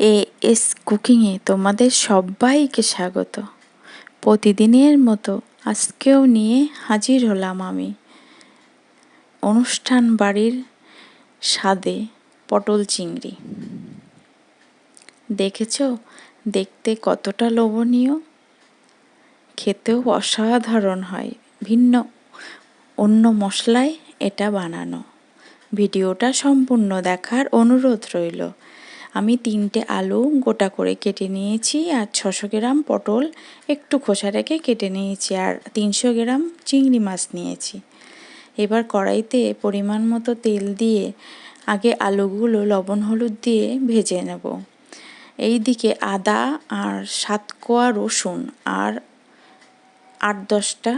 A S কুকিংয়ে তোমাদের সবাইকে স্বাগত। প্রতিদিনের মতো আজকেও নিয়ে হাজির হলাম আমি। অনুষ্ঠান বাড়ির স্বাদে পটল চিংড়ি। দেখেছ? দেখতে কতটা লোভনীয়। খেতেও অসাধারণ হয়। ভিন্ন, অন্য মশলায় এটা বানানো। ভিডিওটা সম্পূর্ণ দেখার অনুরোধ রইল। আমি তিনটে আলু গোটা করে কেটে নিয়েছি আর ছশো গ্রাম পটল একটু খোসা রেখে কেটে নিয়েছি আর তিনশো গ্রাম চিংড়ি মাছ নিয়েছি। এবার কড়াইতে পরিমাণ মতো তেল দিয়ে আগে আলুগুলো লবণ হলুদ দিয়ে ভেজে নেব। এই দিকে আদা আর সাত কোয়া রসুন আর আট দশটা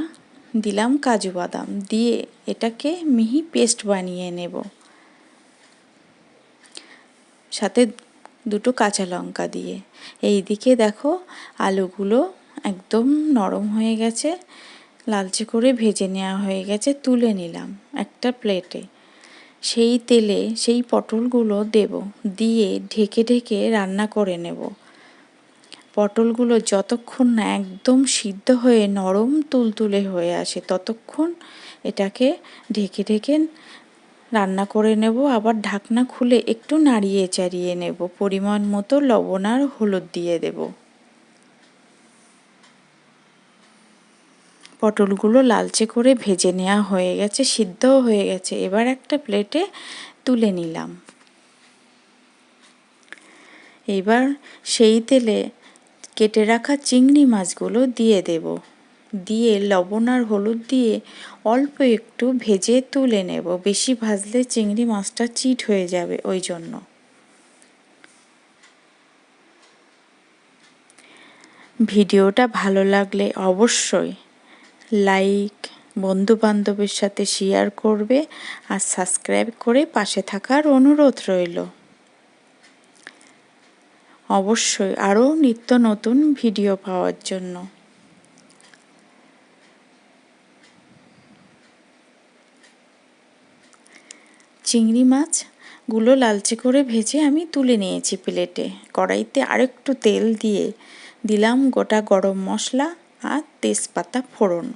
দিলাম কাজু বাদাম দিয়ে এটাকে মিহি পেস্ট বানিয়ে নেব। সাথে দুটো কাঁচা লঙ্কা দিয়ে। এই দিকে দেখো আলুগুলো একদম নরম হয়ে গেছে। লালচে করে ভেজে নেওয়া হয়ে গেছে, তুলে নিলাম একটা প্লেটে। সেই তেলে সেই পটলগুলো দেব, দিয়ে ঢেকে ঢেকে রান্না করে নেব। পটলগুলো যতক্ষণ না একদম সিদ্ধ হয়ে নরম তুলতুলে হয়ে আসে, ততক্ষণ এটাকে ঢেকে ঢেকে রান্না করে নেব, আবার ঢাকনা খুলে একটু নাড়িয়ে চাড়িয়ে নেব। পরিমাণ মতো লবণ আর হলুদ দিয়ে দেব। পটলগুলো লালচে করে ভেজে নেওয়া হয়ে গেছে, সিদ্ধও হয়ে গেছে। এবার একটা প্লেটে তুলে নিলাম। এবার সেই তেলে কেটে রাখা চিংড়ি মাছগুলো দিয়ে দেব। দিয়ে লবণ আর হলুদ দিয়ে অল্প একটু ভেজে তুলে নেব। বেশি ভাজলে চিংড়ি মাছটা চিট হয়ে যাবে ওই জন্য। ভিডিওটা ভালো লাগলে অবশ্যই লাইক বন্ধু বান্ধবের সাথে শেয়ার করবে আর সাবস্ক্রাইব করে পাশে থাকার অনুরোধ রইল। অবশ্যই আরও নিত্য নতুন ভিডিও পাওয়ার জন্য। চিংড়ি মাছগুলো লালচে করে ভেজে আমি তুলে নিয়েছি প্লেটে। কড়াইতে আরেকটু তেল দিয়ে দিলাম গোটা গরম মশলা আর তেজপাতা ফোড়ন।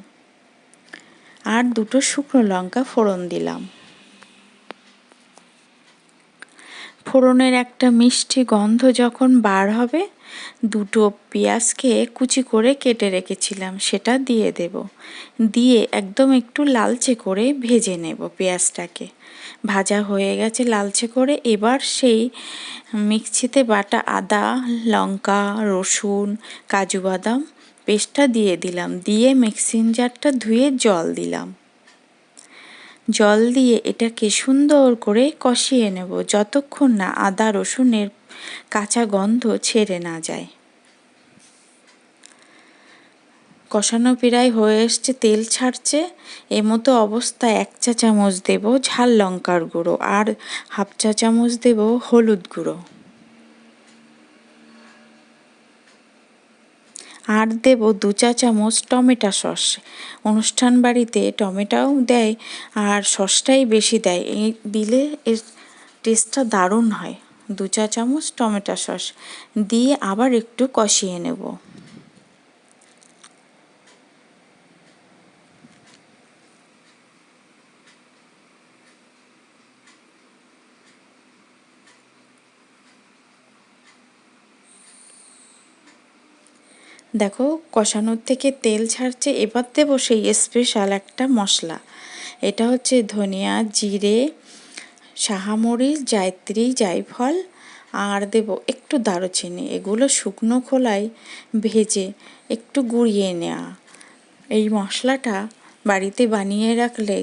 আর দুটো শুকনো লঙ্কা ফোড়ন দিলাম। ফোড়নের একটা মিষ্টি গন্ধ যখন বার হবে দুটো পেঁয়াজকে কুচি করে কেটে রেখেছিলাম, সেটা দিয়ে দেব। দিয়ে একদম একটু লালচে করে ভেজে নেব পেঁয়াজটাকে। ভাজা হয়ে গেছে লালচে করে, এবার সেই মিক্সিতে বাটা আদা, লঙ্কা, রসুন, কাজু বাদাম পেস্টটা দিয়ে দিলাম। দিয়ে মিক্সিং জারটা ধুয়ে জল দিলাম। জল দিয়ে এটাকে সুন্দর করে কষিয়ে নেব। যতক্ষণ না আদা রসুনের কাঁচা গন্ধ ছেড়ে না যায়। কষানো প্রায় হয়ে এসছে, তেল ছাড়ছে, এমতো অবস্থায় এক চা চামচ দেব ঝাল লঙ্কার গুঁড়ো আর হাফ চা চামচ দেব হলুদ গুঁড়ো। আর দেব দু চা চামচ টমেটো সস। অনুষ্ঠান বাড়িতে টমেটোও দেয় আর সসটাই বেশি দেয়। এই দিলে এর টেস্টটা দারুণ হয়। দু চা চামচ টমেটো সস। দিয়ে আবার একটু কষিয়ে নেব। দেখো, কষানোর থেকে তেল ছাড়ছে, এবার দেবো সেই স্পেশাল একটা মশলা। এটা হচ্ছে ধনিয়া, জিরে সাহামরিচ জায়ত্রী, জায়ফল, আর দেব একটু দারুচিনি। এগুলো শুকনো খোলায় ভেজে একটু গুঁড়িয়ে নেওয়া এই মশলাটা বাড়িতে বানিয়ে রাখলে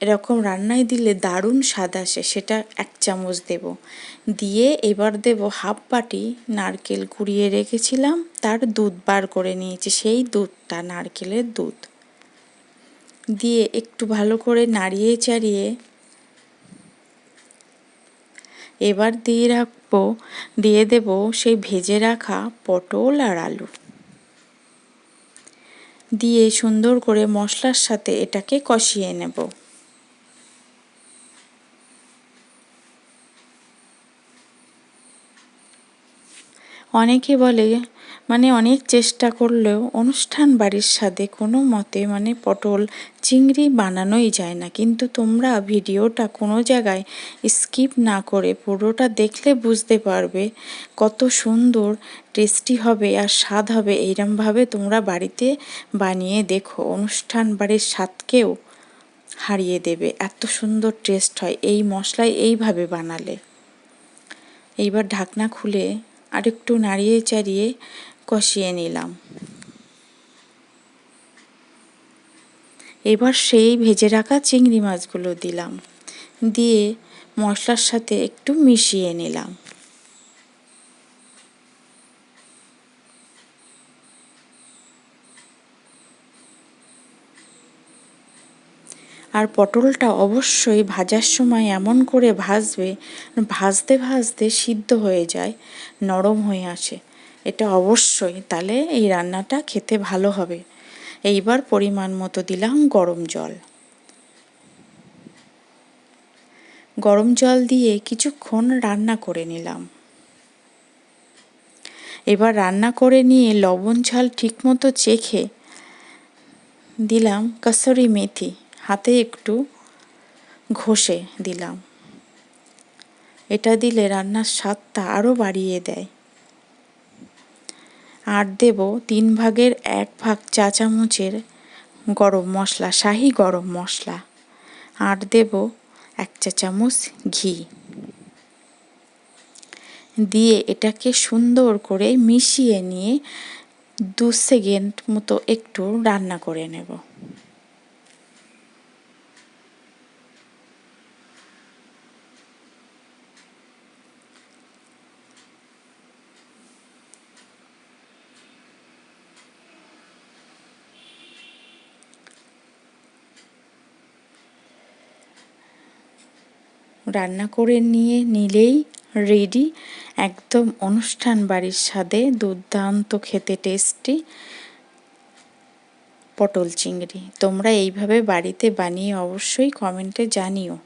এরকম রান্নায় দিলে দারুণ স্বাদ আসে, সেটা এক চামচ দেব। দিয়ে এবার দেব হাফ বাটি নারকেল কুড়িয়ে রেখেছিলাম, তার দুধ বার করে নিয়েছি, সেই দুধটা, নারকেলের দুধ। দিয়ে একটু ভালো করে নাড়িয়ে চাড়িয়ে এবার দিয়ে রাখব, দিয়ে দেব সেই ভেজে রাখা পটল আর আলু। দিয়ে সুন্দর করে মশলার সাথে এটাকে কষিয়ে নেব। অনেকে বলে মানে অনেক চেষ্টা করলেও অনুষ্ঠান বাড়ির স্বাদে কোনো মতে মানে পটল চিংড়ি বানানোই যায় না। কিন্তু তোমরা ভিডিওটা কোনো জায়গায় স্কিপ না করে পুরোটা দেখলে বুঝতে পারবে কত সুন্দর, টেস্টি হবে আর স্বাদ হবে এইরমভাবে তোমরা বাড়িতে বানিয়ে দেখো। অনুষ্ঠান বাড়ির স্বাদকেও হারিয়ে দেবে। এত সুন্দর টেস্ট হয় এই মশলায় এইভাবে বানালে। এইবার ঢাকনা খুলে আরেকটু নাড়িয়ে চাড়িয়ে কষিয়ে নিলাম। এবার সেই ভেজে রাখা চিংড়ি মাছগুলো দিলাম। দিয়ে মশলার সাথে একটু মিশিয়ে নিলাম। আর পটলটা অবশ্যই ভাজার সময় এমন করে ভাজবে, ভাজতে ভাজতে সিদ্ধ হয়ে যায়, নরম হয়ে আসে। এটা অবশ্যই, তাহলে এই রান্নাটা খেতে ভালো হবে। এইবার পরিমাণ মতো দিলাম গরম জল। গরম জল দিয়ে কিছুক্ষণ রান্না করে নিলাম। এবার রান্না করে নিয়ে লবণ ঝাল ঠিকমতো চেখে দিলাম কাসরি মেথি। হাতে একটু ঘষে দিলাম। এটা দিলে রান্নার স্বাদটা আরও বাড়িয়ে দেয়। আর দেব তিন ভাগের এক ভাগ চা চামচের গরম মশলা, শাহি গরম মশলা। আর দেব এক চা চামচ ঘি। দিয়ে এটাকে সুন্দর করে মিশিয়ে নিয়ে দু সেকেন্ড মতো একটু রান্না করে নেব। রান্না করে নিয়ে নিলেই রেডি একদম অনুষ্ঠান বাড়ির স্বাদে দুর্দান্ত খেতে টেস্টি পটল চিংড়ি। তোমরা এইভাবে বাড়িতে বানিয়ে অবশ্যই কমেন্টে জানিও।